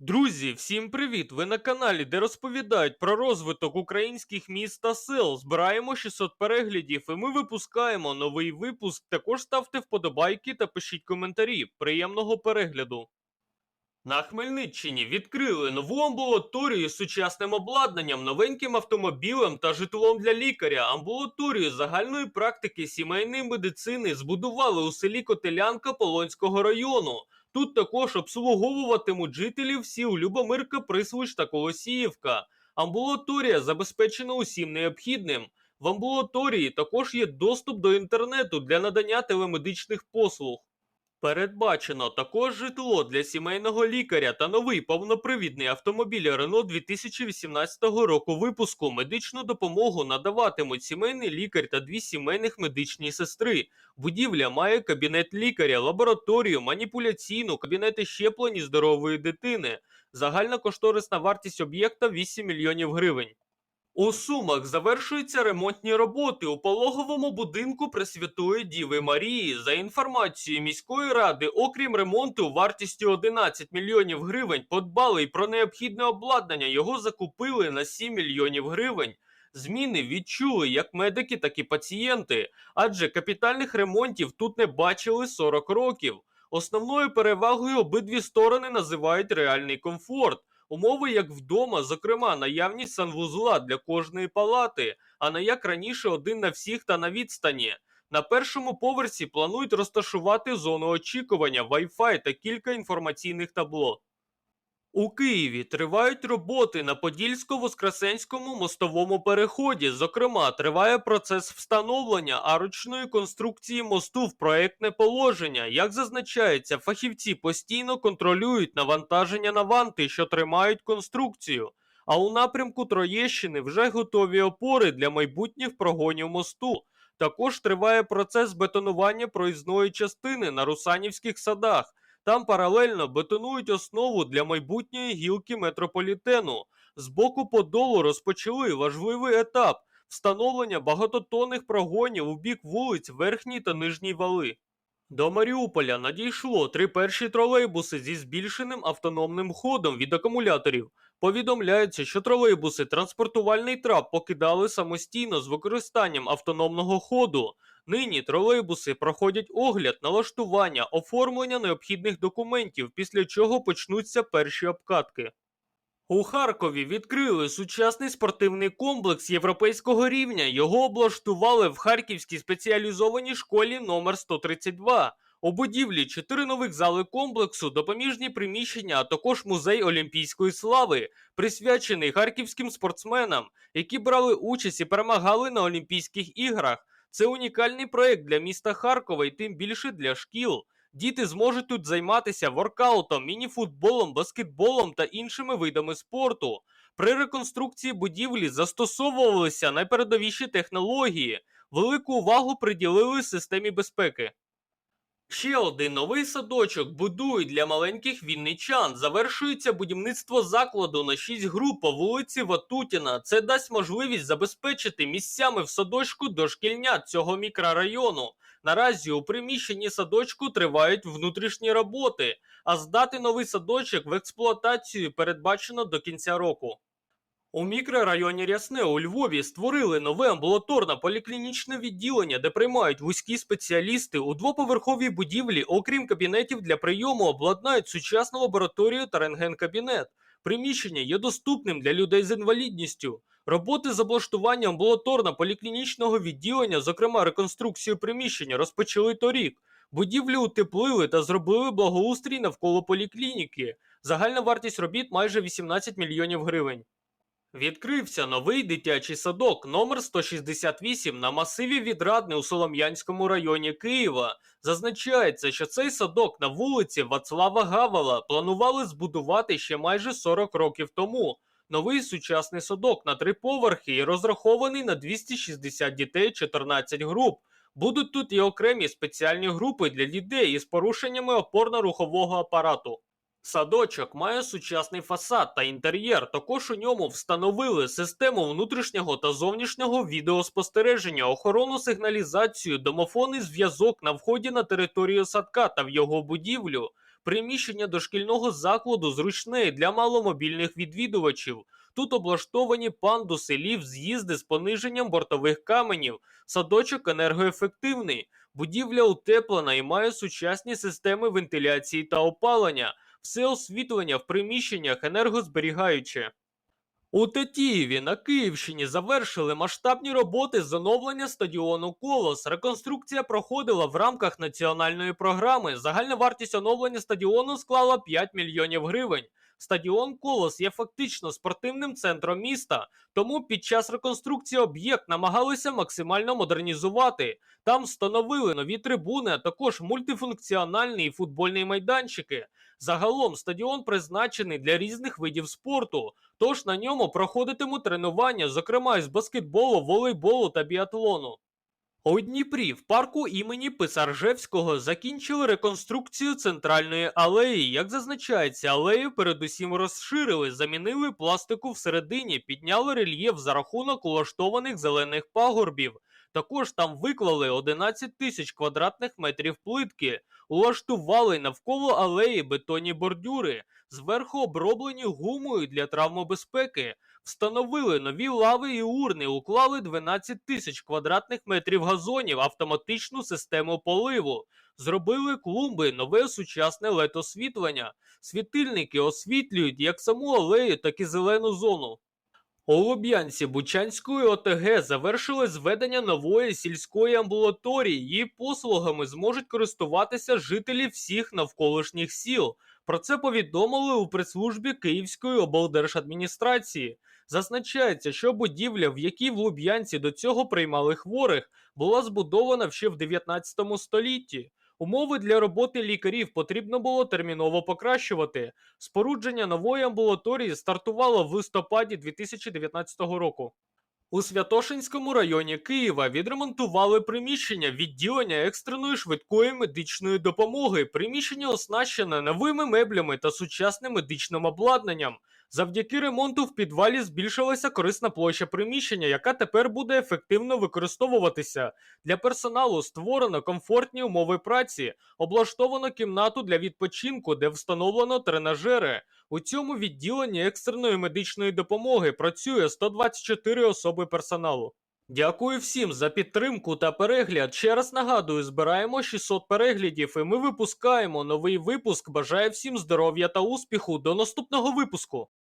Друзі, всім привіт! Ви на каналі, де розповідають про розвиток українських міст та сел. Збираємо 600 переглядів, і ми випускаємо новий випуск. Також ставте вподобайки та пишіть коментарі. Приємного перегляду. На Хмельниччині відкрили нову амбулаторію з сучасним обладнанням, новеньким автомобілем та житлом для лікаря. Амбулаторію загальної практики сімейної медицини збудували у селі Котелянка Полонського району. Тут також обслуговуватимуть жителів сіл Любомирка, Присвич та Колосіївка. Амбулаторія забезпечена усім необхідним. В амбулаторії також є доступ до інтернету для надання телемедичних послуг. Передбачено також житло для сімейного лікаря та новий повнопривідний автомобіль Renault 2018 року випуску. Медичну допомогу надаватимуть сімейний лікар та дві сімейних медичні сестри. Будівля має кабінет лікаря, лабораторію, маніпуляційну, кабінети щеплень здорової дитини. Загальна кошторисна вартість об'єкта 8 мільйонів гривень. У Сумах завершуються ремонтні роботи у пологовому будинку Пресвятої Діви Марії. За інформацією міської ради, окрім ремонту вартістю 11 мільйонів гривень, подбали й про необхідне обладнання. Його закупили на 7 мільйонів гривень. Зміни відчули як медики, так і пацієнти, адже капітальних ремонтів тут не бачили 40 років. Основною перевагою обидві сторони називають реальний комфорт. Умови як вдома, зокрема, наявність санвузла для кожної палати, а не як раніше один на всіх та на відстані. На першому поверсі планують розташувати зону очікування, Wi-Fi та кілька інформаційних табло. У Києві тривають роботи на Подільсько-Воскресенському мостовому переході. Зокрема, триває процес встановлення арочної конструкції мосту в проектне положення. Як зазначається, фахівці постійно контролюють навантаження на ванти, що тримають конструкцію. А у напрямку Троєщини вже готові опори для майбутніх прогонів мосту. Також триває процес бетонування проїзної частини на Русанівських садах. Там паралельно бетонують основу для майбутньої гілки метрополітену. З боку Подолу розпочали важливий етап встановлення багатотонних прогонів у бік вулиць Верхній та Нижній Вали. До Маріуполя надійшло три перші тролейбуси зі збільшеним автономним ходом від акумуляторів. Повідомляється, що тролейбуси транспортувальний трап покидали самостійно з використанням автономного ходу. Нині тролейбуси проходять огляд, налаштування, оформлення необхідних документів, після чого почнуться перші обкатки. У Харкові відкрили сучасний спортивний комплекс європейського рівня. Його облаштували в Харківській спеціалізованій школі номер 132. У будівлі чотири нових зали комплексу, допоміжні приміщення, а також музей Олімпійської слави, присвячений харківським спортсменам, які брали участь і перемагали на Олімпійських іграх. Це унікальний проект для міста Харкова і тим більше для шкіл. Діти зможуть тут займатися воркаутом, мініфутболом, баскетболом та іншими видами спорту. При реконструкції будівлі застосовувалися найпередовіші технології, велику увагу приділили системі безпеки. Ще один новий садочок будують для маленьких вінничан. Завершується будівництво закладу на 6 груп по вулиці Ватутіна. Це дасть можливість забезпечити місцями в садочку дошкільнят цього мікрорайону. Наразі у приміщенні садочку тривають внутрішні роботи, а здати новий садочок в експлуатацію передбачено до кінця року. У мікрорайоні Рясне у Львові створили нове амбулаторне поліклінічне відділення, де приймають вузькі спеціалісти у двоповерховій будівлі, окрім кабінетів для прийому, обладнають сучасну лабораторію та рентген-кабінет. Приміщення є доступним для людей з інвалідністю. Роботи з облаштування амбулаторно-поліклінічного відділення, зокрема реконструкцію приміщення, розпочали торік. Будівлю утеплили та зробили благоустрій навколо поліклініки. Загальна вартість робіт майже 18 мільйонів гривень. Відкрився новий дитячий садок номер 168 на масиві Відрадне у Солом'янському районі Києва. Зазначається, що цей садок на вулиці Вацлава Гавала планували збудувати ще майже 40 років тому. Новий сучасний садок на три поверхи і розрахований на 260 дітей 14 груп. Будуть тут і окремі спеціальні групи для дітей із порушеннями опорно-рухового апарату. Садочок має сучасний фасад та інтер'єр. Також у ньому встановили систему внутрішнього та зовнішнього відеоспостереження, охоронну сигналізацію, домофонний зв'язок на вході на територію садка та в його будівлю. Приміщення дошкільного закладу зручне для маломобільних відвідувачів. Тут облаштовані пандуси, ліфт, з'їзди з пониженням бортових каменів, садочок енергоефективний, будівля утеплена і має сучасні системи вентиляції та опалення, все освітлення в приміщеннях енергозберігаюче. У Тетіїві на Київщині завершили масштабні роботи з оновлення стадіону Колос. Реконструкція проходила в рамках національної програми. Загальна вартість оновлення стадіону склала 5 мільйонів гривень. Стадіон Колос є фактично спортивним центром міста, тому під час реконструкції об'єкт намагалися максимально модернізувати. Там встановили нові трибуни, а також мультифункціональні і футбольні майданчики. Загалом стадіон призначений для різних видів спорту, тож на ньому проходитимуть тренування, зокрема із баскетболу, волейболу та біатлону. У Дніпрі в парку імені Писаржевського закінчили реконструкцію центральної алеї. Як зазначається, алею передусім розширили, замінили пластику всередині, підняли рельєф за рахунок улаштованих зелених пагорбів. Також там виклали 11 тисяч квадратних метрів плитки, улаштували навколо алеї бетонні бордюри, зверху оброблені гумою для травмобезпеки, встановили нові лави і урни, уклали 12 тисяч квадратних метрів газонів, автоматичну систему поливу, зробили клумби, нове сучасне летосвітлення. Світильники освітлюють як саму алею, так і зелену зону. У Луб'янці Бучанської ОТГ завершили зведення нової сільської амбулаторії. Її послугами зможуть користуватися жителі всіх навколишніх сіл. Про це повідомили у прес-службі Київської облдержадміністрації. Зазначається, що будівля, в якій в Луб'янці до цього приймали хворих, була збудована ще в 19 столітті. Умови для роботи лікарів потрібно було терміново покращувати. Спорудження нової амбулаторії стартувало в листопаді 2019 року. У Святошинському районі Києва відремонтували приміщення відділення екстреної швидкої медичної допомоги. Приміщення оснащене новими меблями та сучасним медичним обладнанням. Завдяки ремонту в підвалі збільшилася корисна площа приміщення, яка тепер буде ефективно використовуватися. Для персоналу створено комфортні умови праці, облаштовано кімнату для відпочинку, де встановлено тренажери. У цьому відділенні екстреної медичної допомоги працює 124 особи персоналу. Дякую всім за підтримку та перегляд. Ще раз нагадую, збираємо 600 переглядів, і ми випускаємо новий випуск. Бажаю всім здоров'я та успіху. До наступного випуску.